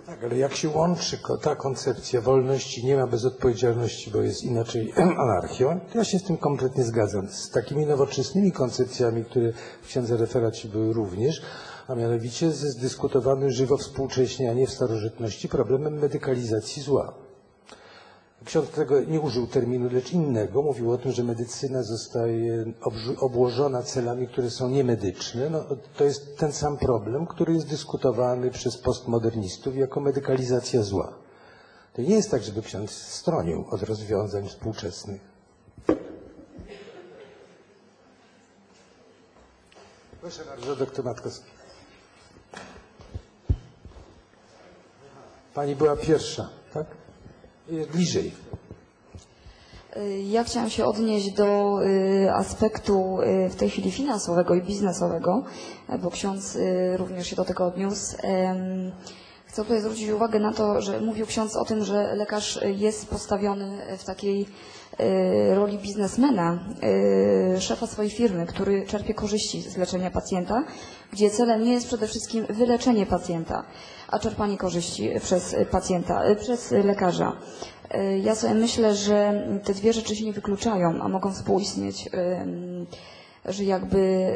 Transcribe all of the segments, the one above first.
Tak, ale jak się łączy ta koncepcja wolności nie ma bez odpowiedzialności, bo jest inaczej anarchią, to ja się z tym kompletnie zgadzam. Z takimi nowoczesnymi koncepcjami, które w księdze referacie były również, a mianowicie ze zdyskutowanym żywo współcześnie, a nie w starożytności, problemem medykalizacji zła. Ksiądz tego nie użył terminu, lecz innego. Mówił o tym, że medycyna zostaje obłożona celami, które są niemedyczne. No, to jest ten sam problem, który jest dyskutowany przez postmodernistów jako medykalizacja zła. To nie jest tak, żeby ksiądz stronił od rozwiązań współczesnych. Proszę bardzo, doktor Matkowski. Pani była pierwsza, tak? Jest bliżej. Y, Ja chciałam się odnieść do y, aspektu y, w tej chwili finansowego i biznesowego, bo ksiądz y, również się do tego odniósł. Chcę tutaj zwrócić uwagę na to, że mówił ksiądz o tym, że lekarz jest postawiony w takiej y, roli biznesmena, y, szefa swojej firmy, który czerpie korzyści z leczenia pacjenta, gdzie celem nie jest przede wszystkim wyleczenie pacjenta, a czerpanie korzyści przez pacjenta, y, przez lekarza. Ja sobie myślę, że te dwie rzeczy się nie wykluczają, a mogą współistnieć, że jakby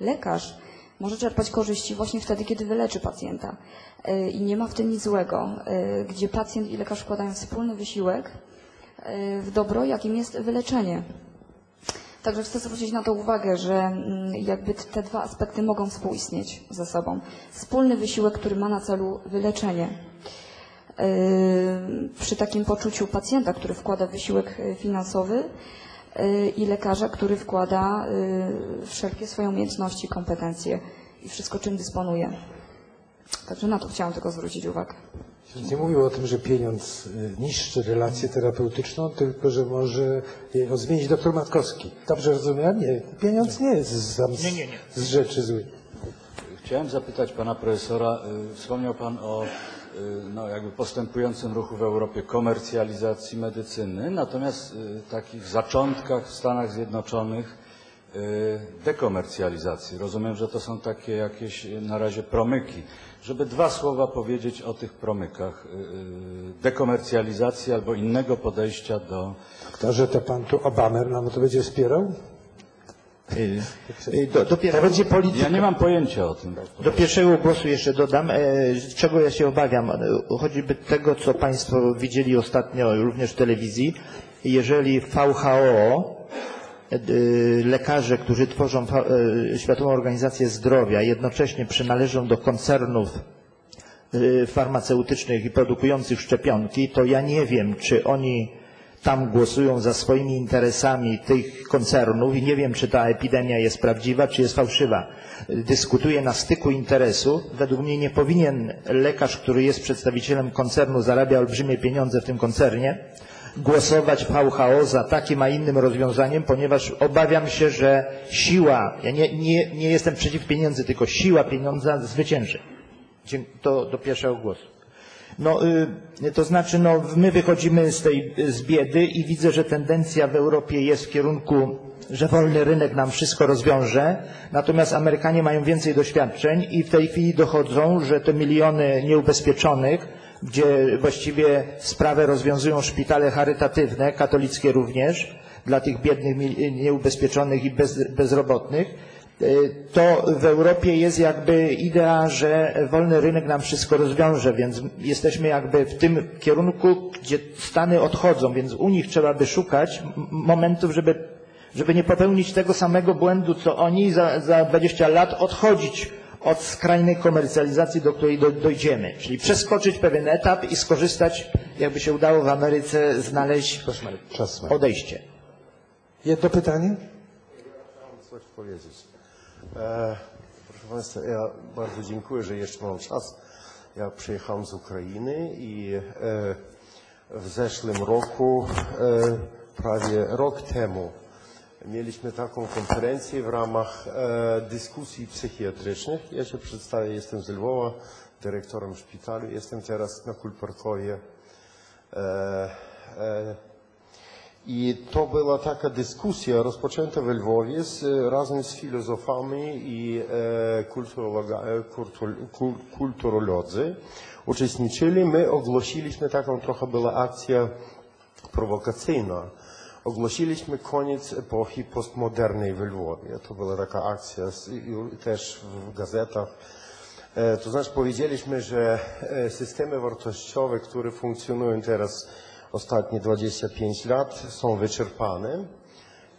lekarz może czerpać korzyści właśnie wtedy, kiedy wyleczy pacjenta. Y, I nie ma w tym nic złego, y, gdzie pacjent i lekarz wkładają wspólny wysiłek y, w dobro, jakim jest wyleczenie. Także chcę zwrócić na to uwagę, że mm, jakby te dwa aspekty mogą współistnieć ze sobą. Wspólny wysiłek, który ma na celu wyleczenie. Przy takim poczuciu pacjenta, który wkłada wysiłek finansowy i lekarza, który wkłada yy, wszelkie swoje umiejętności, kompetencje i wszystko, czym dysponuje. Także na to chciałam tylko zwrócić uwagę. Nie mówił o tym, że pieniądz y, niszczy relację terapeutyczną, tylko że może ją zmienić doktor Matkowski. Dobrze rozumiałem? Nie. Pieniądz nie jest z, sam z, Nie, nie, nie. z rzeczy złych. Chciałem zapytać pana profesora, y, wspomniał pan o y, no, jakby postępującym ruchu w Europie komercjalizacji medycyny, natomiast y, takich zaczątkach w Stanach Zjednoczonych y, dekomercjalizacji. Rozumiem, że to są takie jakieś y, na razie promyki. Żeby dwa słowa powiedzieć o tych promykach y, y, dekomercjalizacji albo innego podejścia do Doktorze, to pan tu Obamer nam to będzie wspierał? Y, y, Do, do, To pier- będzie polityka. Ja nie mam pojęcia o tym. do pierwszego głosu jeszcze dodam, e, czego ja się obawiam, e, choćby tego, co Państwo widzieli ostatnio również w telewizji. Jeżeli WHO, e, lekarze, którzy tworzą Światową Organizację Zdrowia, jednocześnie przynależą do koncernów farmaceutycznych i produkujących szczepionki, to ja nie wiem, czy oni tam głosują za swoimi interesami tych koncernów i nie wiem, czy ta epidemia jest prawdziwa, czy jest fałszywa. Dyskutuję na styku interesu. Według mnie nie powinien lekarz, który jest przedstawicielem koncernu, zarabia olbrzymie pieniądze w tym koncernie, głosować w WHO za takim, a innym rozwiązaniem, ponieważ obawiam się, że siła, ja nie, nie, nie jestem przeciw pieniędzy, tylko siła pieniądza zwycięży. Do, do pierwszego głosu. No, y, to znaczy, no, my wychodzimy z tej z biedy i widzę, że tendencja w Europie jest w kierunku, że wolny rynek nam wszystko rozwiąże, natomiast Amerykanie mają więcej doświadczeń i w tej chwili dochodzą, że te miliony nieubezpieczonych, gdzie właściwie sprawę rozwiązują szpitale charytatywne, katolickie również, dla tych biednych, nieubezpieczonych i bez, bezrobotnych, to w Europie jest jakby idea, że wolny rynek nam wszystko rozwiąże, więc jesteśmy jakby w tym kierunku, gdzie Stany odchodzą, więc u nich trzeba by szukać momentów, żeby, żeby nie popełnić tego samego błędu, co oni i za, za 20 lat odchodzić od skrajnej komercjalizacji, do której do, dojdziemy. Czyli przeskoczyć pewien etap i skorzystać, jakby się udało w Ameryce znaleźć odejście. Jedno pytanie? coś powiedzieć. E, proszę Państwa, ja bardzo dziękuję, że jeszcze mam czas. Ja przyjechałem z Ukrainy i e, w zeszłym roku, e, prawie rok temu, mieliśmy taką konferencję w ramach e, dyskusji psychiatrycznych. Ja się przedstawię, jestem z Lwowa, dyrektorem szpitalu, jestem teraz na Kulparkowie. E, e, I to była taka dyskusja rozpoczęta we Lwowie z, razem z filozofami i e, e, kultur, kul, kulturolodzy. Uczestniczyli, my ogłosiliśmy taką trochę była akcja prowokacyjna. Ogłosiliśmy koniec epoki postmodernej w Lwowie. To była taka akcja też w gazetach. E, To znaczy powiedzieliśmy, że e, systemy wartościowe, które funkcjonują teraz ostatnie 25 lat są wyczerpane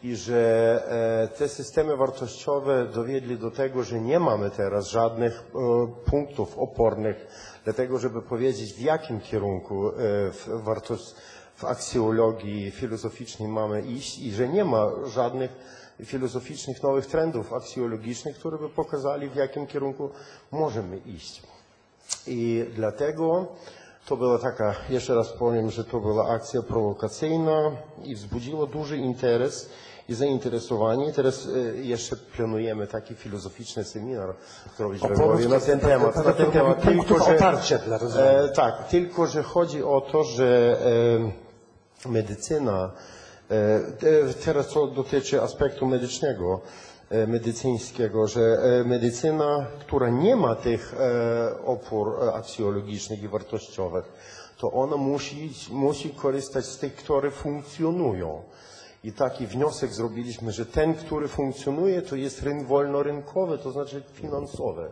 i że e, te systemy wartościowe dowiedli do tego, że nie mamy teraz żadnych e, punktów opornych, dlatego żeby powiedzieć w jakim kierunku e, w, wartość, w aksjologii filozoficznej mamy iść i że nie ma żadnych filozoficznych nowych trendów aksjologicznych, które by pokazali w jakim kierunku możemy iść. I dlatego to była taka, jeszcze raz powiem, że to była akcja prowokacyjna i wzbudziło duży interes i zainteresowanie. Teraz e, jeszcze planujemy taki filozoficzny seminar zrobić we Lwowie na ten temat. Na ten temat. punktów oparcia dla e, tak, tylko że chodzi o to, że e, medycyna, e, e, teraz co dotyczy aspektu medycznego, medycyńskiego, że e, medycyna, która nie ma tych e, opór e, aksjologicznych i wartościowych, to ona musi, musi korzystać z tych, które funkcjonują. I taki wniosek zrobiliśmy, że ten, który funkcjonuje, to jest rynk wolnorynkowy, to znaczy finansowy.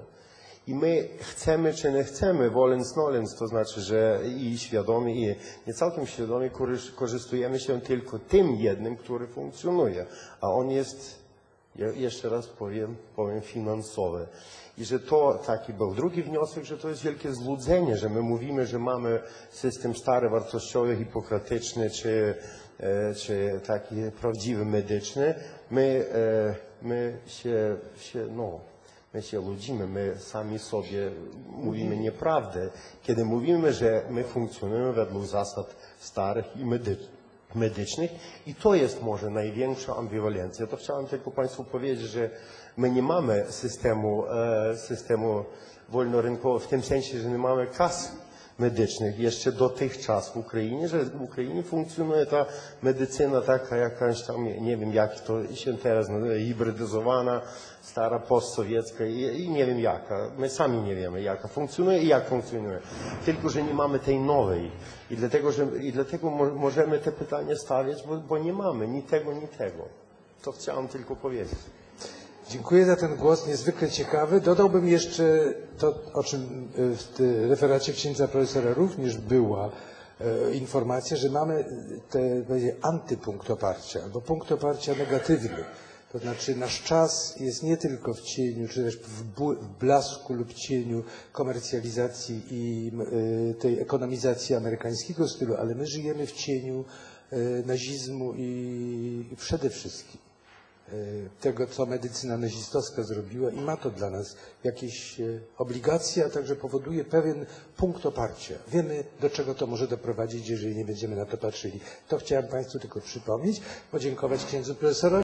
I my chcemy czy nie chcemy, wolens nolens, to znaczy, że i świadomie, i nie całkiem świadomie korzystujemy się tylko tym jednym, który funkcjonuje, a on jest, ja jeszcze raz powiem, powiem finansowy. I że to taki był. Drugi wniosek, że to jest wielkie złudzenie, że my mówimy, że mamy system stary, wartościowy, hipokratyczny, czy, e, czy taki prawdziwy medyczny. My, e, my się, się no, My się ludzimy, my sami sobie mówimy nieprawdę, kiedy mówimy, że my funkcjonujemy według zasad starych i medycz- medycznych i to jest może największa ambiwalencja. To chciałem tylko Państwu powiedzieć, że my nie mamy systemu, e, systemu wolnorynkowego w tym sensie, że nie mamy kas medycznych jeszcze dotychczas w Ukrainie, że w Ukrainie funkcjonuje ta medycyna taka jakaś tam, nie- wiem jak to się teraz nazywa, hibrydyzowana, stara, postsowiecka i, i nie wiem jaka. My sami nie wiemy jaka funkcjonuje i jak funkcjonuje. Tylko, że nie mamy tej nowej. I dlatego, że, i dlatego mo- możemy te pytania stawiać, bo, bo nie mamy ni tego, ni tego. To chciałem tylko powiedzieć. Dziękuję za ten głos, niezwykle ciekawy. Dodałbym jeszcze to, o czym e, w referacie księdza profesora również była e, informacja, że mamy te, antypunkt oparcia, albo punkt oparcia negatywny. To znaczy nasz czas jest nie tylko w cieniu, czy też w, blasku lub cieniu komercjalizacji i e, tej ekonomizacji amerykańskiego stylu, ale my żyjemy w cieniu nazizmu i, i przede wszystkim tego, co medycyna nazistowska zrobiła i ma to dla nas jakieś e, obligacje, a także powoduje pewien punkt oparcia. Wiemy, do czego to może doprowadzić, jeżeli nie będziemy na to patrzyli. To chciałem Państwu tylko przypomnieć, podziękować księdzu profesorowi.